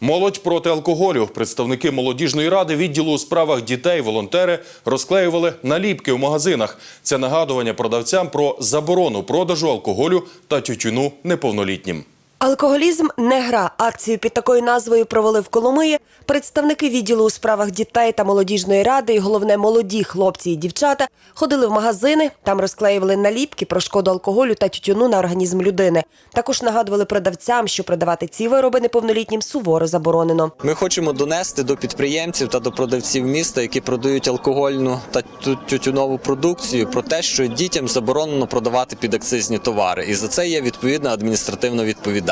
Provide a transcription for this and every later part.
Молодь проти алкоголю. Представники молодіжної ради відділу у справах дітей, волонтери розклеювали наліпки у магазинах. Це нагадування продавцям про заборону продажу алкоголю та тютюну неповнолітнім. Алкоголізм не гра. Акцію під такою назвою провели в Коломиї представники відділу у справах дітей та молодіжної ради і головне молоді хлопці і дівчата ходили в магазини. Там розклеювали наліпки про шкоду алкоголю та тютюну на організм людини. Також нагадували продавцям, що продавати ці вироби неповнолітнім суворо заборонено. Ми хочемо донести до підприємців та до продавців міста, які продають алкогольну та тютюнову продукцію, про те, що дітям заборонено продавати підакцизні товари, і за це є відповідна адміністративна відповідальність.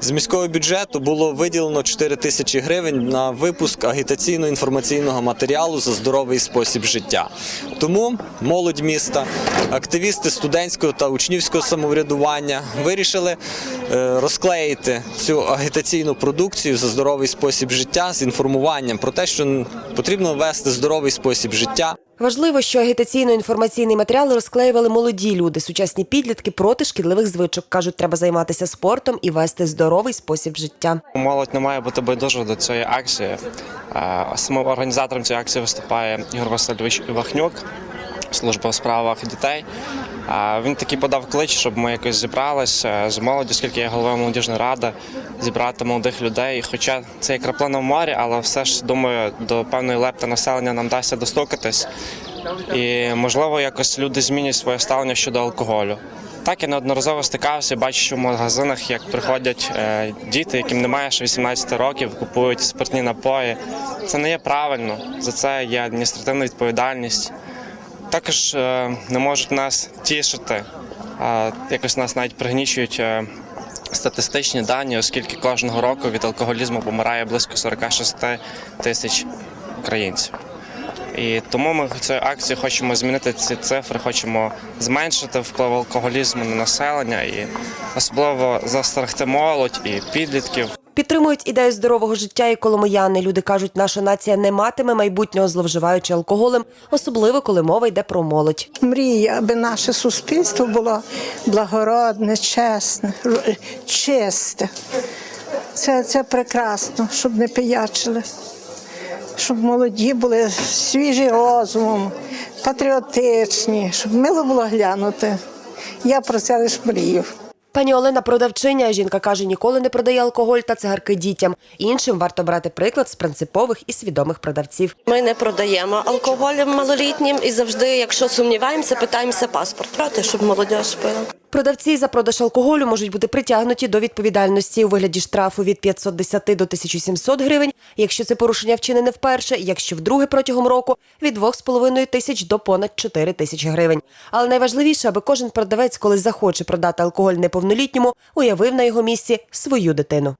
З міського бюджету було виділено 4 тисячі гривень на випуск агітаційно-інформаційного матеріалу за здоровий спосіб життя. Тому молодь міста, активісти студентського та учнівського самоврядування вирішили е, розклеїти цю агітаційну продукцію за здоровий спосіб життя з інформуванням про те, що потрібно вести здоровий спосіб життя. Важливо, що агітаційно-інформаційний матеріал розклеювали молоді люди, сучасні підлітки проти шкідливих звичок. кажуть, треба займатися спортом і вести здоровий спосіб життя. Молодь не має бути байдужа до цієї акції. Е, Самим організатором цієї акції виступає Ігор Васильович Вахнюк, служба у справах дітей. Е, Він таки подав клич, щоб ми якось зібралися з молоді, оскільки я голова молодіжної ради, зібрати молодих людей. Хоча це є краплина в морі, але все ж думаю, до певної лепти населення нам вдасться достукатись. І можливо, якось люди змінять своє ставлення щодо алкоголю. Так, я неодноразово стикався, бачу, що в магазинах, як приходять е, діти, яким немає ще 18 років, купують спиртні напої. Це не є правильно. За це є адміністративна відповідальність. Також е, не можуть нас тішити, якось нас навіть пригнічують е, статистичні дані, оскільки кожного року від алкоголізму помирає близько 46 тисяч українців. І тому ми цією акцією хочемо змінити ці цифри, хочемо зменшити вплив алкоголізму на населення і особливо застерегти молодь і підлітків. Підтримують ідею здорового життя і коломияни. Люди кажуть, наша нація не матиме майбутнього, зловживаючи алкоголем, особливо коли мова йде про молодь. Мрію, аби наше суспільство було благородне, чесне, чисте. Це, це прекрасно, щоб не пиячили, щоб молоді були свіжі розумом, патріотичні, щоб мило було глянути. Я про це лише мрію. Пані Олена продавчиня. Жінка каже, ніколи не продає алкоголь та цигарки дітям. Іншим варто брати приклад з принципових і свідомих продавців. Ми не продаємо алкоголь малолітнім і завжди, якщо сумніваємося, питаємося паспорт брати, щоб молодь пила. Продавці за продаж алкоголю можуть бути притягнуті до відповідальності у вигляді штрафу від 510 до 1700 гривень, якщо це порушення вчинене вперше, якщо вдруге протягом року від 2,5 тисяч до понад 4 тисячі гривень. Але найважливіше, аби кожен продавець, коли захоче продати алкоголь неповнолітньому, уявив на його місці свою дитину.